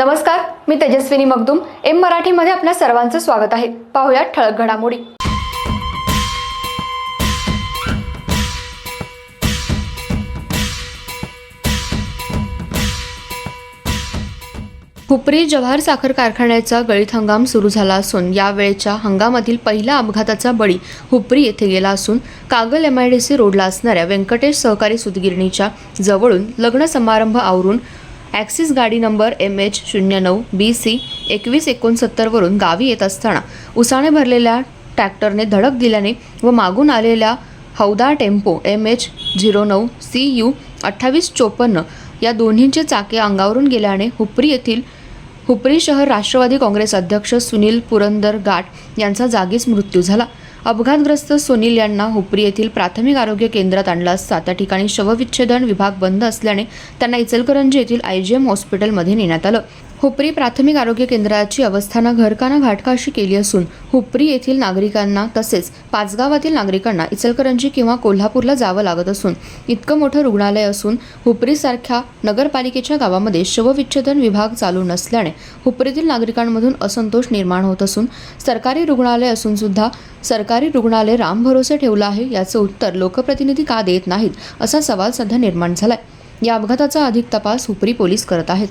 नमस्कार मी तेजस्विनी मगदुम. एम मराठीमध्ये आपल्या सर्वांचं स्वागत आहे. पाहुयात ठळक घडामोडी. हुपरी जव्हार साखर कारखान्याचा गळीत हंगाम सुरू झाला असून यावेळेच्या हंगामातील पहिल्या अपघाताचा बळी हुपरी येथे गेला असून Kagal M I D C रोडला असणाऱ्या व्यंकटेश सहकारी सुतगिरणीच्या जवळून लग्न समारंभ आवरून ॲक्सिस गाडी नंबर एम एच शून्य नऊ बी सी एकवीस एकोणसत्तरवरून गावी येत असताना उसाने भरलेल्या ट्रॅक्टरने धडक दिल्याने व मागून आलेल्या हौदा टेम्पो एम एच झिरो नऊ सी यू अठ्ठावीस चोपन्न या दोन्हींचे चाके अंगावरून गेल्याने हुपरी येथील हुपरी शहर राष्ट्रवादी काँग्रेस अध्यक्ष सुनील पुरंदर गाठ यांचा जागीच मृत्यू झाला. अपघातग्रस्त सुनील यांना हुपरी येथील प्राथमिक आरोग्य केंद्रात आणलं असता. त्या ठिकाणी शवविच्छेदन विभाग बंद असल्याने त्यांना इचलकरंजी येथील आय जी एम हॉस्पिटलमध्ये नेण्यात आलं. हुपरी प्राथमिक आरोग्य केंद्राची अवस्थाना घरकाना घाटका अशी केली असून हुपरी येथील नागरिकांना तसेच पाचगावातील नागरिकांना इचलकरंजी किंवा कोल्हापूरला जावं लागत असून इतकं मोठं रुग्णालय असून हुपरीसारख्या नगरपालिकेच्या गावामध्ये शवविच्छेदन विभाग चालू नसल्याने हुपरीतील नागरिकांमधून असंतोष निर्माण होत असून सरकारी रुग्णालय असून सुद्धा सरकारी रुग्णालय राम भरोसे ठेवलं आहे याचं उत्तर लोकप्रतिनिधी का देत नाहीत असा सवाल सध्या निर्माण झालाय. या अपघाताचा अधिक तपास हुपरी पोलीस करत आहेत.